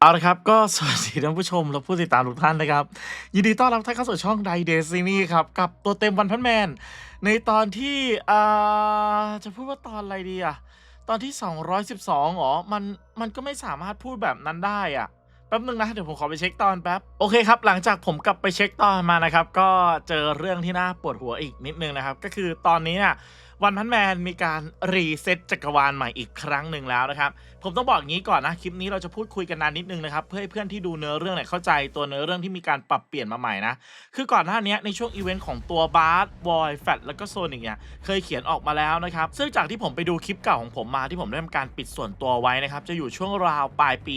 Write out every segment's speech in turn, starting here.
เอาละครับ ก็สวัสดีท่านผู้ชมและผู้ติดตามทุกท่านนะครับ ยินดีต้อนรับท่านเข้าสู่ช่องไดเดซินี่ครับ กับตัวเต็มวันพันแมน ในตอนที่อ่าจะพูดว่าตอนอะไรดีอะตอนที่ 212หรอมันมันก็ไม่สามารถพูดแบบนั้นได้อะแป๊บนึงนะ เดี๋ยวผมขอไปเช็คตอนแป๊บ โอเคครับ หลังจากผมกลับไปเช็คตอนมานะครับ ก็เจอเรื่องที่น่าปวดหัวอีกนิดนึงนะครับ ก็คือตอนนี้เนี่ย วันพันแมนมีการรีเซ็ตจักรวาลใหม่อีกครั้งหนึ่งแล้วนะครับ ผมต้องบอกอย่างนี้ก่อนนะ คลิปนี้เราจะพูดคุยกันนานนิดนึงนะครับ เพื่อให้เพื่อนที่ดูเนื้อเรื่องเนี่ยเข้าใจตัวเนื้อเรื่องที่มีการปรับเปลี่ยนมาใหม่นะ คือก่อนหน้านี้ในช่วงอีเวนต์ของตัวบาร์สบอยแฟตแล้วก็โซนิกเนี่ยเคยเขียนออกมาแล้วนะครับ ซึ่งจากที่ผมไปดูคลิปเก่าของผมมาที่ผมได้ทำการปิดส่วนตัวไว้นะครับจะอยู่ช่วงราวปลายปี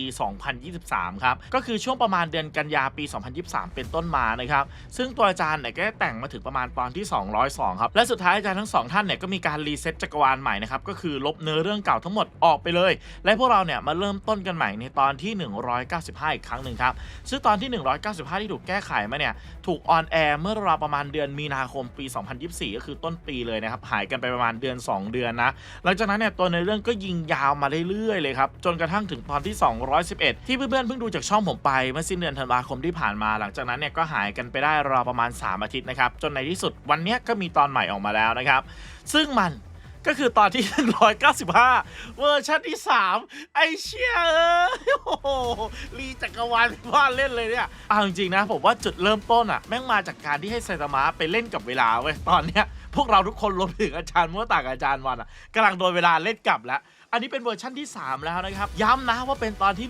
2023 ครับก็คือช่วงประมาณเดือนกันยาปี 2023 เป็นต้นมานะครับซึ่งตัวอาจารย์เนี่ยก็แต่งมาถึงประมาณตอนที่ 202 ครับและสุดท้ายอาจารย์ทั้งสองท่านเนี่ยก็มีการรีเซ็ตจักรวาลใหม่นะครับก็คือลบเนื้อเรื่องเก่าทั้งหมดออกไปเลย และพวกเราเนี่ยมาเริ่มต้นกันใหม่ในตอนที่ 195 อีกครั้งหนึ่งครับซึ่งตอนที่ 195 ที่ถูกแก้ไขมาเนี่ยถูกออนแอร์เมื่อราวประมาณเดือนมีนาคมปี 2024 ก็คือต้นปีเลยนะครับหายกันไปประมาณเดือน 2 เดือนนะหลังจากนั้นเนี่ยตัวในเรื่องก็ยิงยาวมาเรื่อยๆเลยครับจนกระทั่งถึงตอนที่ 211 ที่เพื่อนๆเพิ่งดูจากช่องผมไปเมื่อสิ้นเดือนธันวาคมที่ผ่านมา หลังจากนั้นเนี่ยก็หายกันไปได้ราวประมาณ 3 อาทิตย์นะครับจนในที่สุดวันนี้ก็มีตอนใหม่ออกมาแล้วนะครับซึ่งมันก็คือตอนที่ 195 เวอร์ชันที่ 3 ไอเชี่ยเอ้โอ้โหรีจักรวาลว่าเล่นเลยเนี่ย เอาจริงๆนะ ผมว่าจุดเริ่มต้นอะแม่งมาจากการที่ให้ไซตามะไปเล่นกับเวลาเว้ย ตอนเนี้ย พวกเราทุกคนรวมถึงอาจารย์มั่วต่างอาจารย์วันอะกำลังโดนเวลาเล่นกลับแล้ว อันนี้เป็นเวอร์ชันที่ 3 แล้วนะครับ ย้ำนะว่าเป็นตอนที่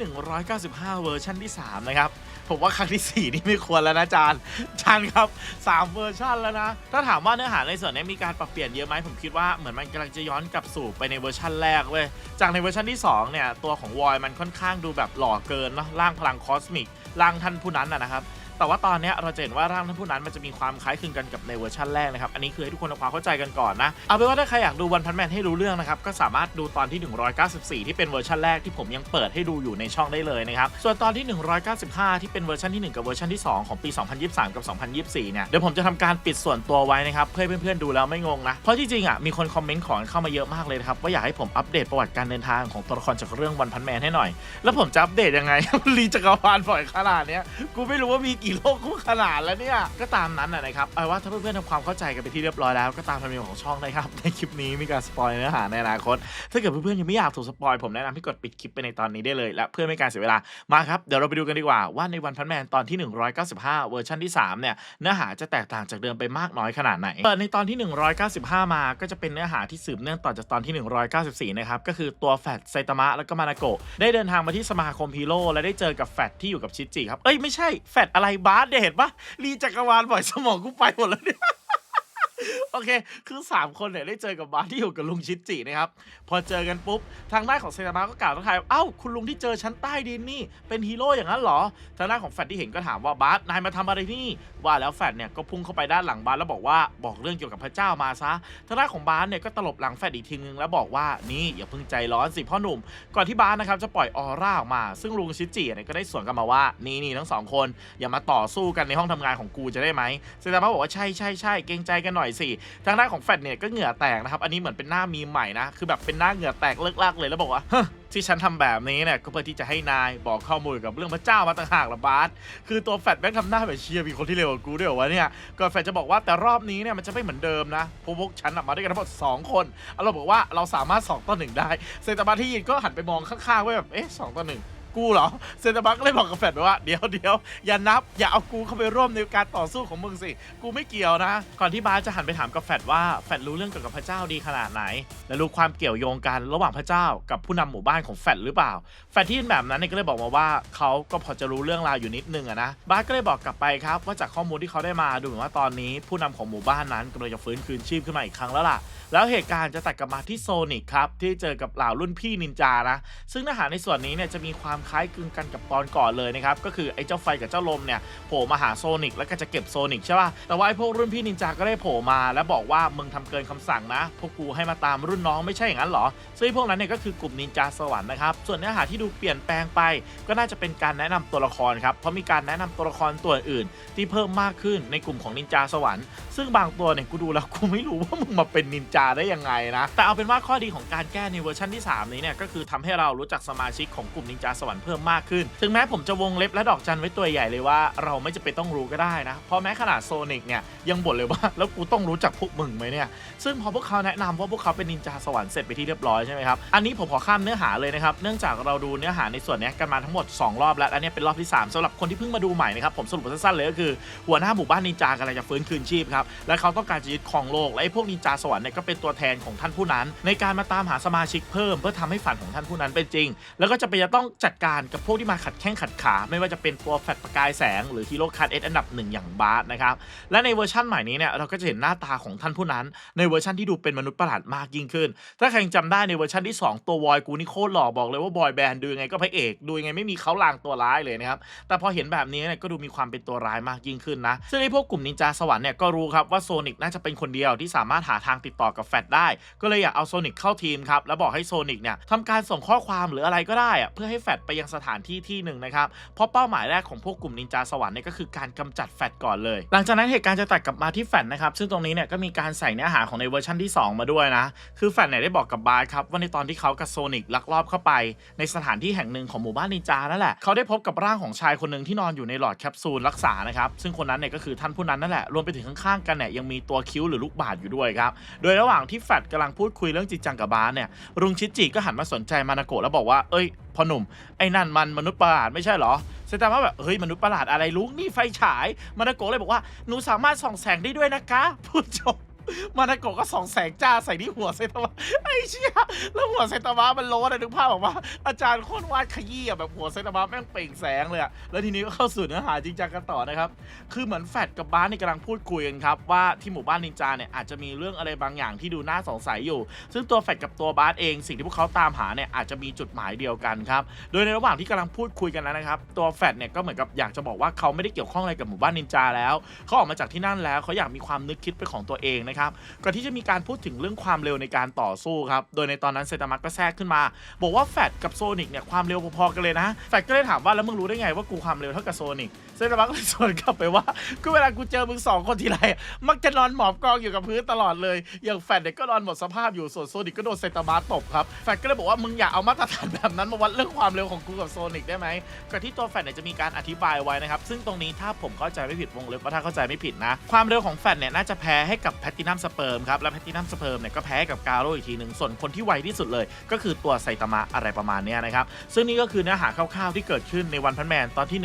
195 เวอร์ชันที่ 3 นะครับ ผมว่าครั้งที่ 4 นี่ไม่ควรแล้วนะจารย์อาจารย์ครับ 3 เวอร์ชันแล้วนะ ถ้าถามว่าเนื้อหาในส่วนนี้มีการปรับเปลี่ยนเยอะไหมผมคิดว่าเหมือนมันกำลังจะย้อนกลับสู่ไปในเวอร์ชันแรกเว้ย จากในเวอร์ชันที่ 2 เนี่ย ตัวของวอยมันค่อนข้างดูแบบหล่อเกินเนาะร่างพลังคอสมิกร่างท่านผู้นั้นนะนะครับ แต่ว่าตอนนี้เราจะเห็นว่าร่างท่านผู้นั้นมันจะมีความคล้ายคลึงกันกับในเวอร์ชันแรกนะครับ อันนี้คือให้ทุกคนทำความเข้าใจกันก่อนนะ เอาเป็นว่าถ้าใครอยากดูวันพันแมนให้รู้เรื่องนะครับ ก็สามารถดูตอนที่ 194 ที่เป็นเวอร์ชันแรกที่ผมยังเปิดให้ดูอยู่ในช่องได้เลยนะครับ ส่วนตอนที่ 195 ที่เป็นเวอร์ชันที่ 1 กับเวอร์ชันที่ 2 ของปี 2023 กับ 2024 เนี่ย เดี๋ยวผมจะทำการปิดส่วนตัวไว้นะครับ เพื่อเพื่อนๆดูแล้วไม่งงนะ เพราะจริงๆอะมีคนคอมเมนต์ขอเข้ามาเยอะมากเลยนะครับว่าอยากให้ผมอัปเดตประวัติการเดินทางของตัวละครจากเรื่องวันพันแมนให้หน่อย แล้วผมจะอัปเดตยังไงรีจักรวาลบ่อยขนาดเนี้ยกูไม่รู้ว่ามีกีโลกคู่ขนาดแล้วเนี่ย ก็ตามนั้นนะนะครับเอาว่าถ้าเพื่อนๆทำความเข้าใจกันไปที่เรียบร้อยแล้วก็ตามธรรมเนียมของช่องนะครับ ในคลิปนี้มีการสปอยเนื้อหาในอนาคต ถ้าเกิดเพื่อนๆยังไม่อยากถูกสปอยผมแนะนำให้กดปิดคลิปไปในตอนนี้ได้เลย และเพื่อไม่ให้การเสียเวลามาครับเดี๋ยวเราไปดูกันดีกว่าว่าในวันพันแมนตอนที่ 195 เวอร์ชันที่ 3 เนี่ยเนื้อหาจะแตกต่างจากเดิมไปมากน้อยขนาดไหนเปิดในตอนที่ 195 มาก็จะเป็นเนื้อหาที่สืบเนื่องต่อจากตอนที่ 194 นะครับก็คือตัวแฟตไซตามะแล้วก็มานาโกะได้เดินทางมาที่สมาคมฮีโร่และได้เจอกับแฟตที่อยู่กับชิจิครับเอ้ยไม่ใช่แฟตอะไรบาสเนี่ยเห็นปะรีจักรวาลบ่อยสมองกูไปหมดแล้วเนี่ย โอเค คือ 3 คนเนี่ยได้เจอกับบาสที่อยู่กับลุงชิดจินะครับ พอเจอกันปุ๊บ ทางด้านของเซตามะก็กล่าวทักทายเอ้า คุณลุงที่เจอชั้นใต้ดินนี่ เป็นฮีโร่อย่างนั้นเหรอ ทางด้านของแฟดที่เห็นก็ถามว่าบาสนายมาทำอะไรที่นี่ ว่าแล้วแฟดเนี่ยก็พุ่งเข้าไปด้านหลังบาสแล้วบอกว่าบอกเรื่องเกี่ยวกับพระเจ้ามาซะ ทางด้านของบาสเนี่ยก็ตลบหลังแฟดอีกทีนึงแล้วบอกว่านี่อย่าเพิ่งใจร้อนสิพ่อหนุ่ม ก่อนที่บาสนะครับจะปล่อยออร่าออกมา ซึ่งลุงชิดจิเนี่ยก็ได้สวนกลันมาว่านี่นี่ทั้งสองคนอย่ามาต่อสู้กันในห้องทำงานของกูจะได้ไหมเซตามะบอกว่าใช่ใช่ใช่เกรงใจกันหน่อยสิทางด้านของแฟดเนี่ยก็เหงื่อแตกนะครับ อันนี้เหมือนเป็นหน้ามีใหม่นะ คือแบบเป็นหน้าเหงื่อแตกเลิกลากเลยแล้วบอกว่าที่ฉันทำแบบนี้เนี่ยก็เพื่อที่จะให้นายบอกข้อมูลกับเรื่องพระเจ้ามาต่างหากละบาสคือตัวแฟดแม่งทำหน้าแบบเชียร์มีคนที่เร็วกว่ากูด้วยวะเนี่ยก่อนแฟดจะบอกว่าแต่รอบนี้เนี่ยมันจะไม่เหมือนเดิมนะเพราะพวกฉันมาด้วยกันทั้งหมดสองคนเราบอกว่าเราสามารถสองต่อหนึ่งได้เซตาบาที่ยินก็หันไปมองข้างๆไว้แบบเอ๊ะสองต่อหนึ่ง กูเหรอเซนต์บักก็เลยบอกกับแฟดไปว่าเดี๋ยวเดี๋ยวอย่านับ อย่าเอากูเข้าไปร่วมในการต่อสู้ของมึงสิ กูไม่เกี่ยวนะ ก่อนที่บาสจะหันไปถามกับแฟดว่าแฟดรู้เรื่องเกี่ยวกับพระเจ้าดีขนาดไหน และรู้ความเกี่ยวโยงกันระหว่างพระเจ้ากับผู้นำหมู่บ้านของแฟดหรือเปล่า แฟดที่เป็นแบบนั้นเนี่ยก็เลยบอกมาว่าเขาก็พอจะรู้เรื่องราวอยู่นิดนึงอะนะบาสก็เลยบอกกลับไปครับว่าจากข้อมูลที่เขาได้มาดูเหมือนว่าตอนนี้ผู้นำของหมู่บ้านนั้นกำลังจะฟื้นคืนชีพขึ้นมาอีกครั้งแล้วล่ะ แล้วเหตุการณ์จะตัดกลับมาที่โซนิกครับ ที่เจอกับเหล่ารุ่นพี่นินจานะ ซึ่งเนื้อหาในส่วนนี้เนี่ยจะมีความคล้ายคลึงกันกับตอนก่อนเลยนะครับ ก็คือไอ้เจ้าไฟกับเจ้าลมเนี่ยโผล่มาหาโซนิกแล้วก็จะเก็บโซนิกใช่ป่ะ แต่ว่าไอ้พวกรุ่นพี่นินจาก็ได้โผล่มา แล้วบอกว่ามึงทำเกินคำสั่งนะ พวกกูให้มาตามรุ่นน้องไม่ใช่อย่างนั้นเหรอ ซึ่งพวกนั้นเนี่ยก็คือกลุ่มนินจาสวรรค์นะครับส่วนเนื้อหาที่ดูเปลี่ยนแปลงไป ก็น่าจะเป็นการแนะนำตัวละครครับเพราะมีการแนะนำตัวละครตัวอื่น ที่เพิ่มมากขึ้นในกลุ่มของนินจาสวรรค์ซึ่งบางตัวเนี่ยกูดูแล้วกูไม่รู้ว่ามึงมาเป็นนินจาได้ยังไงนะ แต่เอาเป็นว่าข้อดีของการแก้ในเวอร์ชันที่ 3 นี้เนี่ยก็คือทำให้เรารู้จักสมาชิกของกลุ่มนินจาสวรรค์เพิ่มมากขึ้น ถึงแม้ผมจะวงเล็บและดอกจันไว้ตัวใหญ่เลยว่าเราไม่จะเป็นต้องรู้ก็ได้นะ เพราะแม้ขนาดโซนิกเนี่ยยังบ่นเลยว่าแล้วกูต้องรู้จักพวกมึงไหมเนี่ย ซึ่งพอพวกเขาแนะนำว่าพวกเขาเป็นนินจาสวรรค์เสร็จไปที่เรียบร้อยใช่ไหมครับ อันนี้ผมขอข้ามเนื้อหาเลยนะครับ เนื่องจากเราดูเนื้อหาในส่วนนี้กันมาทั้งหมด 2 รอบแล้วและเนี่ยเป็นรอบที่ 3สำหรับคนที่เพิ่งมาดูใหม่นะครับ ผมสรุปสั้นๆเลยก็คือหัวหน้าหมู่บ้านนินจากำลังจะฟื้นคืนชีพครับ และเขาต้องการจะยึดครองโลก และไอ้พวกนินจาสวรรค์เนี่ยก็เป็นตัวแทนของท่านผู้นั้น ในการมาตามหาสมาชิกเพิ่ม เพื่อทำให้ฝันของท่านผู้นั้นเป็นจริง แล้วก็จะเป็นจะต้องจัดการกับพวกที่มาขัดแข้งขัดขา ไม่ว่าจะเป็นตัวแฟลตประกายแสงหรือฮีโร่คัทเอสอันดับหนึ่งอย่างบาสนะครับและในเวอร์ชันใหม่นี้เนี่ยเราก็จะเห็นหน้าตาของท่านผู้นั้น ในเวอร์ชันที่ดูเป็นมนุษย์ประหลาดมากยิ่งขึ้น ถ้าใครยังจำได้ในเวอร์ชันที่ 2 ตัววอยกูนี่โคตรหล่อบอกเลยว่าบอยแบนด์ดูยังไงก็พระเอกดูยังไงไม่มีเขาลางตัวร้ายเลยนะครับแต่พอเห็นแบบนี้เนี่ยก็ดูมีความเป็นตัวร้ายมากยิ่งขึ้นนะซึ่งไอ้พวกกลุ่มนินจาสวรรค์เนี่ยก็รู้ครับว่าโซนิกน่าจะเป็นคนเดียวที่สามารถหาทางติดต่อกับแฟดได้ ก็เลยอยากเอาโซนิกเข้าทีมครับ แล้วบอกให้โซนิกเนี่ยทำการส่งข้อความหรืออะไรก็ได้อะเพื่อให้แฟดไปยังสถานที่ที่หนึ่งนะครับ เพราะเป้าหมายแรกของพวกกลุ่มนินจาสวรรค์เนี่ยก็คือการกำจัดแฟดก่อนเลย หลังจากนั้นเหตุการณ์จะตัดกลับมาที่แฟดนะครับ ซึ่งตรงนี้เนี่ยก็มีการใส่เนื้อหาของในเวอร์ชันที่ 2 มาด้วยนะ คือแฟดเนี่ยได้บอกกับบาร์ครับว่าในตอนที่เขากับโซนิกลักลอบเข้าไป ในสถานที่แห่งหนึ่งของหมู่บ้านนินจานั่นแหละเขาได้พบกับร่างของชายคนหนึ่งที่นอนอยู่ในหลอดแคปซูลรักษานะครับซึ่งคนนั้นเนี่ยก็คือท่านผู้นั้นนั่นแหละรวมไปถึงข้างๆกันเนี่ยยังมีตัวคิ้วหรือลูกบาศก์อยู่ด้วยครับโดยระหว่างหว่างที่แฟดกำลังพูดคุยเรื่องจริงจังกับบาสเนี่ยรุงชิจิก็หันมาสนใจมานาโกะแล้วบอกว่าเอ้ยพ่อหนุ่มไอ้นั่นมันมนุษย์ประหลาดไม่ใช่เหรอเซตามาแบบเฮ้ยมนุษย์ประหลาดอะไรลุงนี่ไฟฉายมานาโกะเลยบอกว่าหนูสามารถส่องแสงได้ด้วยนะคะพูดจบ มานาโกะก็ส่องแสงจ้าใส่ที่หัวเซตามะไอ้เชี่ยแล้วหัวเซตามะมันโล้นอะนึกภาพออกมาอาจารย์โคตรวาดขยี้อะแบบหัวเซตามะแม่งเปล่งแสงเลยอะแล้วทีนี้ก็เข้าสู่เนื้อหาจริงจังกันต่อนะครับ คือเหมือนแฟดกับบ้านนี่กำลังพูดคุยกันครับ ว่าที่หมู่บ้านนินจาเนี่ยอาจจะมีเรื่องอะไรบางอย่างที่ดูน่าสงสัยอยู่ ซึ่งตัวแฟดกับตัวบาสเองสิ่งที่พวกเขาตามหาเนี่ยอาจจะมีจุดหมายเดียวกันครับโดยในระหว่างที่กำลังพูดคุยกันนั้นนะครับตัวแฟดเนี่ยก็เหมือนกับอยากจะบอกว่าเขาไม่ได้เกี่ยวข้องอะไรกับหมู่บ้านนินจาแล้วเขาออกมาจากที่นั่นแล้วเขาอยากมีความนึกคิดเป็นของตัวเองนะครับก่อนที่จะมีการพูดถึงเรื่องความเร็วในการต่อสู้ครับ โดยในตอนนั้นเซตามัสก็แทรกขึ้นมา บอกว่าแฟดกับโซนิกเนี่ยความเร็วพอๆกันเลยนะ แฟดก็เลยถามว่าแล้วมึงรู้ได้ไงว่ากูความเร็วเท่ากับโซนิกเซตามัสก็เลยสวนกลับไปว่าก็เวลากูเจอมึงสองคนทีไรมักจะนอนหมอบกองอยู่กับพื้นตลอดเลย อย่างแฟดเนี่ยก็นอนหมดสภาพอยู่ ส่วนโซนิกก็โดนเซตามาตบครับ แฟดก็เลยบอกว่ามึงอย่าเอามาตรฐานแบบนั้นมาวัดเรื่องความเร็วของกูกับโซนิกได้ไหมก่อนที่ตัวแฟดเนี่ยจะมีการอธิบายไว้นะครับ ซึ่งตรงนี้ถ้าผมเข้าใจไม่ผิดวงเล็บว่าถ้าเข้าใจไม่ผิดนะ ความเร็วของแฟดเนี่ยน่าจะแพ้ให้กับแพตตินัมสเปิร์มครับ และแพตตินัมสเปิร์มเนี่ยก็แพ้กับกาโรอีกทีหนึ่งส่วนคนที่ไวที่สุดเลย ก็คือตัวไซตามะอะไรประมาณเนี้ยนะครับ ซึ่งนี่ก็คือเนื้อหาคร่าวๆที่เกิดขึ้นในวันพันแมนตอนที่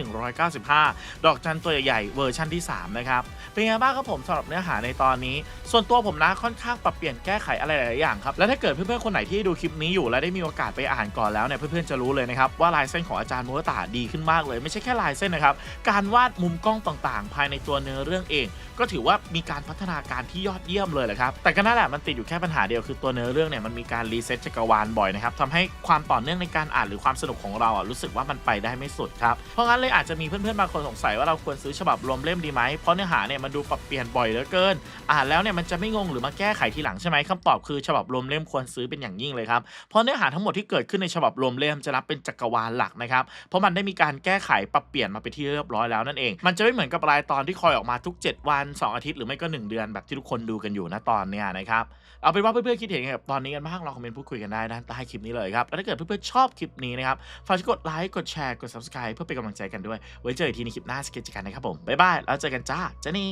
195 ดอกจันตัวใหญ่ๆเวอร์ชันที่ 3 นะครับ เป็นไงบ้างครับผมสำหรับเนื้อหาในตอนนี้ ส่วนตัวผมนะค่อนข้างปรับเปลี่ยนแก้ไขอะไรหลายอย่างครับ และถ้าเกิดเพื่อนๆคนไหนที่ดูคลิปนี้อยู่และได้มีโอกาสไปอ่านก่อนแล้วเนี่ยเพื่อนๆจะรู้เลยนะครับว่าลายเส้นของอาจารย์โมตาดีขึ้นมากเลย ไม่ใช่แค่ลายเส้นนะครับการวาดมุมกล้องต่างๆ ภายในตัวเนื้อเรื่องเอง ก็ถือว่ามีการพัฒนาการที่ยอดเยี่ยมเลยแหละครับ แต่ก็นั่นแหละมันติดอยู่แค่ปัญหาเดียวคือตัวเนื้อเรื่องเนี่ยมันมีการรีเซ็ตจักรวาลบ่อยนะครับทำให้ความต่อเนื่องในการอ่านหรือความสนุกของเราอะรู้สึกว่ามันไปได้ไม่สุดครับ เพราะงั้นเลยอาจจะมีเพื่อนๆบางคนสงสัยว่าเราควรซื้อฉบับรวมเล่มดีไหมเพราะเนื้อหาเนี่ยมันดูปรับเปลี่ยนบ่อยเหลือเกิน อ่านแล้วเนี่ยมันจะไม่งงหรือมาแก้ไขทีหลังใช่ไหมคำตอบคือฉบับรวมเล่มควรซื้อเป็นอย่างยิ่งเลยครับเพราะเนื้อหาทั้งหมดที่เกิดขึ้นในฉบับรวมเล่มจะนับเป็นจักรวาลหลักนะครับเพราะมันได้มีการแก้ไขปรับเปลี่ยนมาเป็นที่เรียบร้อยแล้วนั่นเอง มันจะไม่เหมือนกับรายตอนที่คอยออกมาทุก 7 วัน 2 อาทิตย์หรือไม่ก็ 1 เดือนแบบที่ทุกคนดูกันอยู่นะตอนเนี้ยนะครับเอาเป็นว่าเพื่อนๆคิดเห็นกับตอนนี้กันบ้างลองคอมเมนต์พูดคุยกันได้ด้านใต้คลิปนี้เลยครับแล้วถ้าเกิดเพื่อนๆชอบคลิปนี้นะครับฝากกดไลค์กดแชร์กด subscribe เพื่อเป็นกำลังใจกันด้วยไว้เจออีกทีในคลิปหน้าสเก็ตกันนะครับผมบ๊ายบายแล้วเจอกันจ้าเจนี่